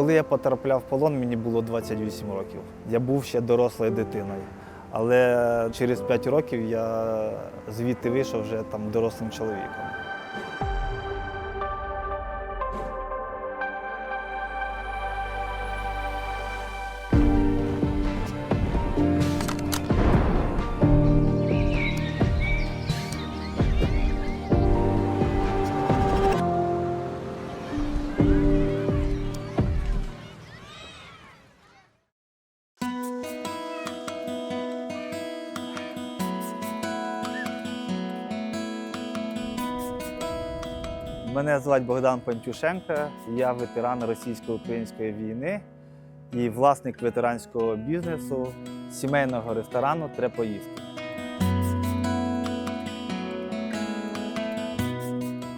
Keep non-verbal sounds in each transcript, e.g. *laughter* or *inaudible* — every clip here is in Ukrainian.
Коли я потрапляв в полон, мені було 28 років. Я був ще дорослою дитиною. Але через 5 років я звідти вийшов вже там дорослим чоловіком. Мене звати Богдан Пантюшенко, я ветеран російсько-української війни і власник ветеранського бізнесу сімейного ресторану «Треба поїсти.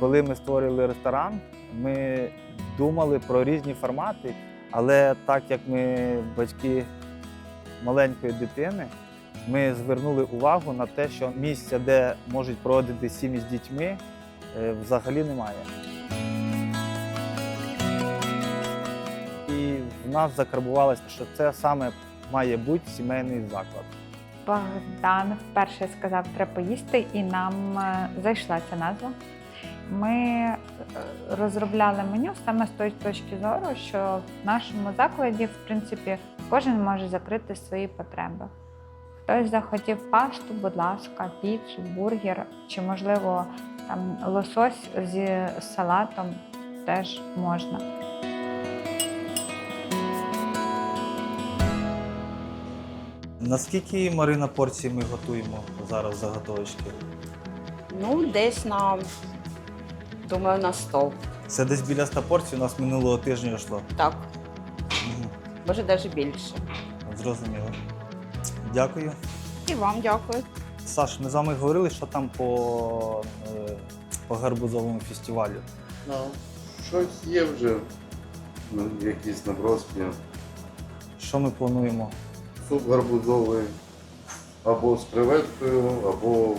Коли ми створили ресторан, ми думали про різні формати, але так як ми батьки маленької дитини, ми звернули увагу на те, що місця, де можуть проводити сім'ї з дітьми, взагалі немає. І в нас закарбувалося, що це саме має бути сімейний заклад. Богдан вперше сказав, треба поїсти, і нам е, зайшла ця назва. Ми е, розробляли меню саме з тої точки зору, що в нашому закладі, в принципі, кожен може закрити свої потреби. Хтось захотів пасту, будь ласка, піцу, бургер, чи, можливо, там лосось зі салатом теж можна. Наскільки Марина порцій ми готуємо зараз заготовочки? Ну, десь на, думаю, на 100. Це десь біля 100 порцій у нас минулого тижня йшло. Так, Мгм. може навіть більше. Зрозуміло. Дякую. І вам дякую. Саш, ми з вами говорили, що там по, е, по гарбузовому фестивалю. Ну, щось є вже, ну, якісь наброски. Що ми плануємо? Суп гарбузовий або з креветкою, або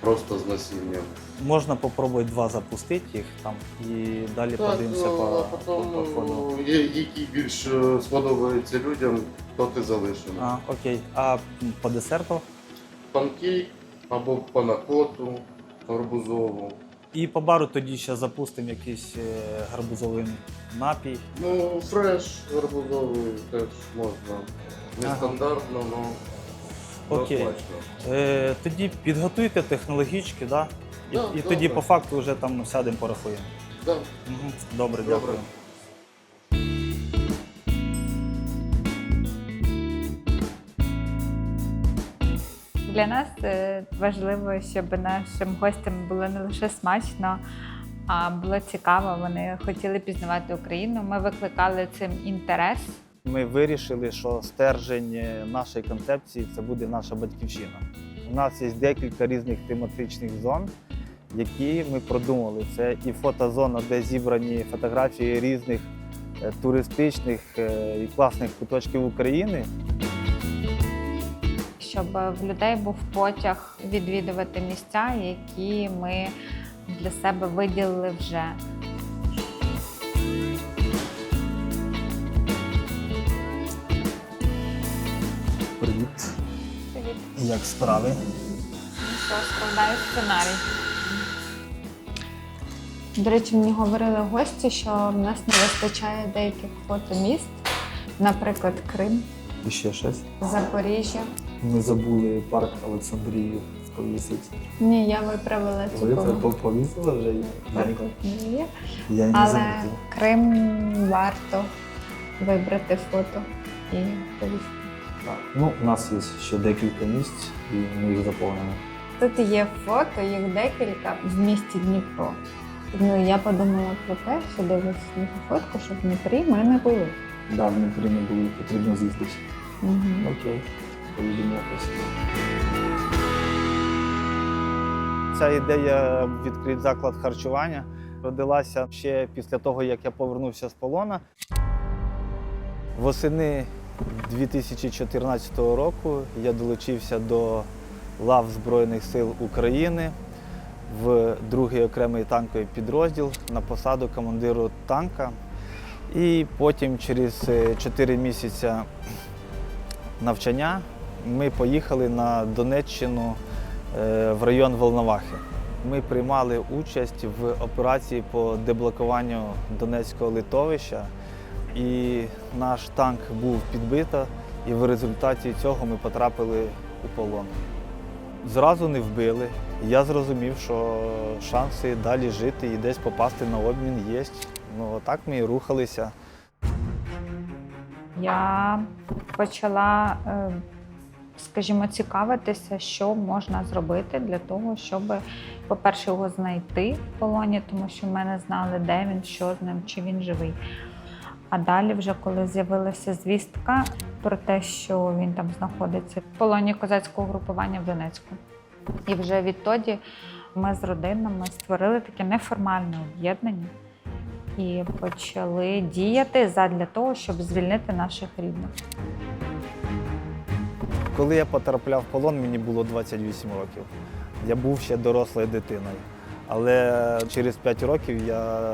просто з насінням. Можна попробувати два запустити їх там і далі подивимося ну, по, а по, по ходу. потім, є- який більш е, сподобається людям, то ти залишимо. А, окей. А по десерту? Панкейк або панакоту гарбузову. І по бару тоді ще запустимо якийсь е, гарбузовий напій. Ну, фреш гарбузовий теж можна. Нестандартно, але Окей. смачно. Е, тоді підготуйте технологічки, да? І, Да, і добре. тоді по факту вже там сядемо, порахуємо. Да. Угу. Добре, Добре. дякую. Для нас е, важливо, щоб нашим гостям було не лише смачно, а було цікаво. Вони хотіли пізнавати Україну. Ми викликали цим інтерес. Ми вирішили, що стержень е, нашої концепції це буде наша батьківщина. У нас є декілька різних тематичних зон, які ми продумали. Це і фотозона, де зібрані фотографії різних е, туристичних і класних куточків України. Щоб в людей був потяг відвідувати місця, які ми для себе виділили вже. Привіт! Привіт. Як справи? Що складаю сценарій. До речі, мені говорили гості, що в нас не вистачає деяких фотоміст, наприклад, Крим, І ще щось. Запоріжжя. Ми забули парк Олександрію повісити. Ні, я виправила цю Ви помилку. повісили вже? Парк є. Я не Але замітив. Крим варто вибрати фото і повісити. Так. Ну, у нас є ще декілька місць, і ми їх заповнимо. Тут є фото, їх декілька в місті Дніпро. Ну я подумала про те, що дивлюсь на фотку, щоб в Дніпрі ми не були. Да, в Дніпрі не було, потрібно з'їздити. Угу. Окей, поїдемо. Ця ідея відкрити заклад харчування родилася ще після того, як я повернувся з полона. Восени 2014 року я долучився до лав Збройних сил України в другий окремий танковий підрозділ на посаду командиру танка. І потім через 4 місяці навчання ми поїхали на Донеччину е, в район Волновахи. Ми приймали участь в операції по деблокуванню Донецького литовища, і наш танк був підбито, і в результаті цього ми потрапили у полон. Зразу не вбили. Я зрозумів, що шанси далі жити і десь попасти на обмін є. Ну, так ми і рухалися. Я почала, е, скажімо, цікавитися, що можна зробити для того, щоб, по-перше, його знайти в полоні, тому що ми не знали, де він, що з ним, чи він живий. А далі, вже коли з'явилася звістка про те, що він там знаходиться в полоні козацького групування в Донецьку. І вже відтоді ми з родинами створили таке неформальне об'єднання і почали діяти задля того, щоб звільнити наших рідних. Коли я потрапляв в полон, мені було 28 років. Я був ще дорослою дитиною. Але через 5 років я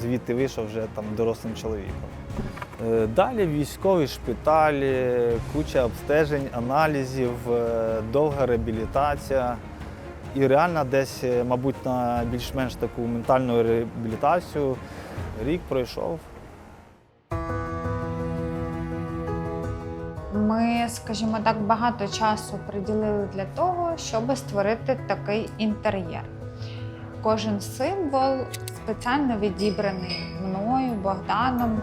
звідти вийшов вже там дорослим чоловіком. Е, Далі військовий шпиталь, е, куча обстежень, аналізів, е, довга реабілітація. І реально десь, мабуть, на більш-менш таку ментальну реабілітацію рік пройшов. Ми, скажімо так, багато часу приділили для того, щоб створити такий інтер'єр. Кожен символ спеціально відібраний мною, Богданом.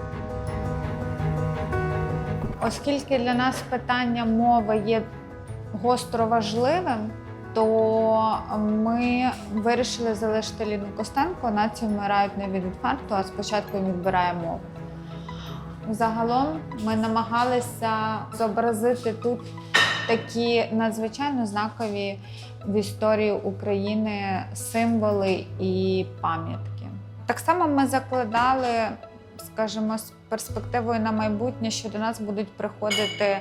Оскільки для нас питання мови є гостро важливим, то ми вирішили залишити Ліну Костенко. Нації вмирають не від інфаркту, а спочатку він відбирає мову. Загалом ми намагалися зобразити тут такі надзвичайно знакові в історії України символи і пам'ятки. Так само ми закладали, скажімо, з перспективою на майбутнє, що до нас будуть приходити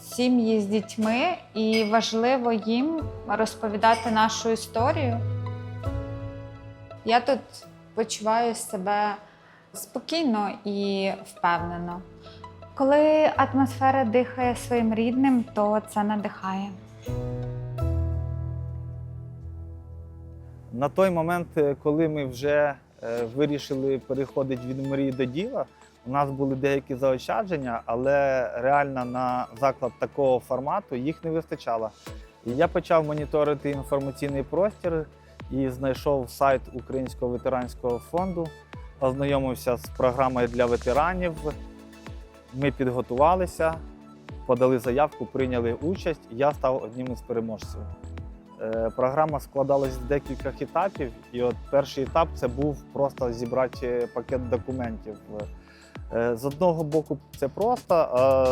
сім'ї з дітьми, і важливо їм розповідати нашу історію. Я тут почуваю себе спокійно і впевнено. Коли атмосфера дихає своїм рідним, то це надихає. На той момент, е, коли ми вже е, вирішили переходити від мрії до діла, у нас були деякі заощадження, але реально на заклад такого формату їх не вистачало. І я почав моніторити інформаційний простір і знайшов сайт Українського ветеранського фонду, ознайомився з програмою для ветеранів. Ми підготувалися, подали заявку, прийняли участь. Я став одним із переможців. Е, Програма складалась з декількох етапів, і от перший етап це був просто зібрати пакет документів. Е, З одного боку, це просто, а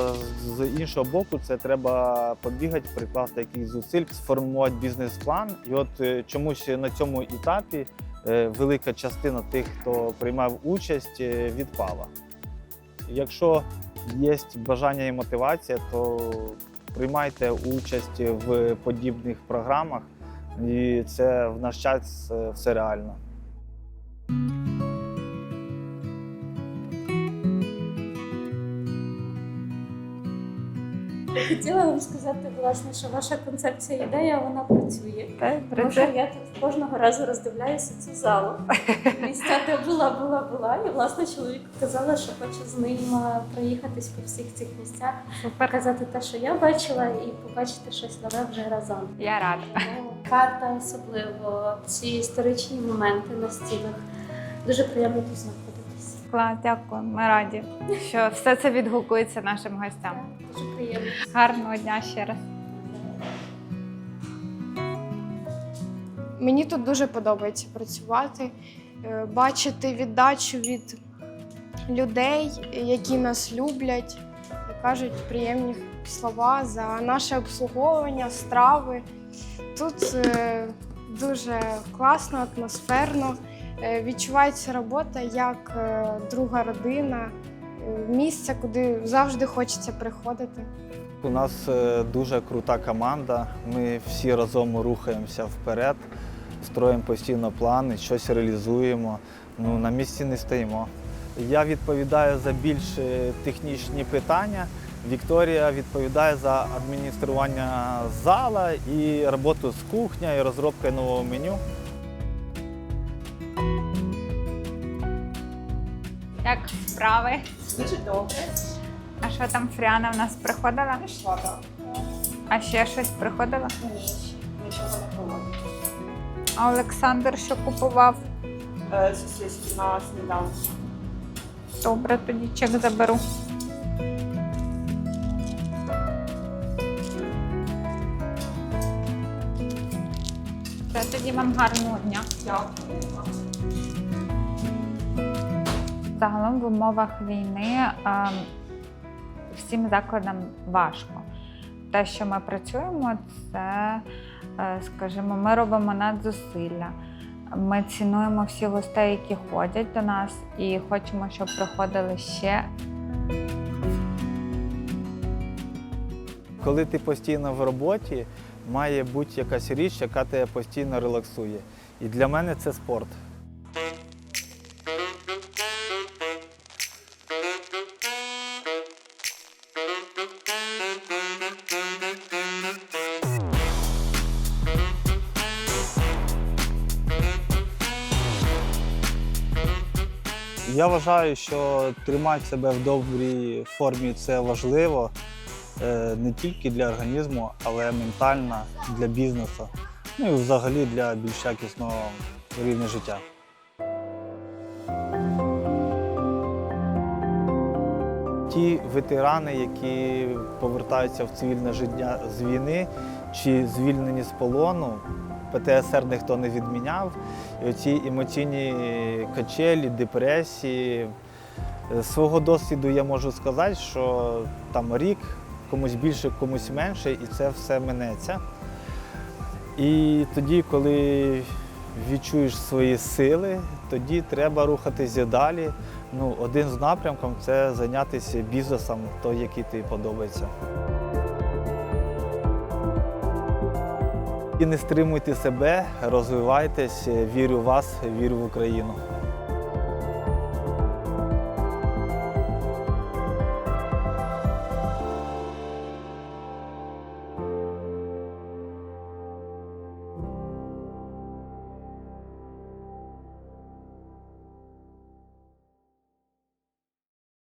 з іншого боку, це треба побігати, прикласти якийсь зусиль, сформувати бізнес-план. І от е, чомусь на цьому етапі велика частина тих, хто приймав участь, е, відпала. Якщо є бажання і мотивація, то приймайте участь в подібних програмах, і це в наш час е, все реально. Хотіла вам сказати, власне, що ваша концепція ідея вона працює. Тому що я тут кожного разу роздивляюся цю залу. *laughs* Місця, де була, була, була. І власне чоловік казала, що хоче з ним проїхатись по всіх цих місцях, показати те, що я бачила, і побачити щось нове вже разом. Я рада. Карта особливо, ці історичні моменти на стінах. Дуже приємно тут знаходитись. Клас, дякую. Ми раді, що все це відгукується нашим гостям. Дуже приємно. Гарного дня ще раз. Мені тут дуже подобається працювати, е, бачити віддачу від людей, які нас люблять і кажуть приємні слова за наше обслуговування, страви. Тут е, дуже класно, атмосферно. Е, Відчувається робота як е, друга родина, е, місце, куди завжди хочеться приходити. У нас дуже крута команда. Ми всі разом рухаємося вперед, строїмо постійно плани, щось реалізуємо. Ну, на місці не стоїмо. Я відповідаю за більш технічні питання. Вікторія відповідає за адміністрування зала і роботу з кухнею, і розробкою нового меню. Як справи? Дуже добре. А що там Фріана в нас приходила? Прийшла, так. А ще щось приходило? Ні, нічого не було. А Олександр що купував? Е, Сосиски на сніданок. Добре, тоді чек заберу. Все, тоді вам гарного дня. Дякую. Загалом в умовах війни ем, всім закладам важко. Те, що ми працюємо, це, е, скажімо, ми робимо надзусилля. Ми цінуємо всіх гостей, які ходять до нас, і хочемо, щоб приходили ще. Коли ти постійно в роботі, має бути якась річ, яка тебе постійно релаксує. І для мене це спорт. Я вважаю, що тримати себе в добрій формі це важливо е, не тільки для організму, але ментально для бізнесу. Ну і взагалі для більш якісного рівня життя. Ті ветерани, які повертаються в цивільне життя з війни чи звільнені з полону, ПТСР ніхто не відміняв. І оці емоційні качелі, депресії. З свого досвіду я можу сказати, що там рік комусь більше, комусь менше, і це все минеться. І тоді, коли відчуєш свої сили, тоді треба рухатися далі. Ну, один з напрямків це зайнятися бізнесом, той, який тобі подобається. І не стримуйте себе, розвивайтесь, вірю в вас, вірю в Україну.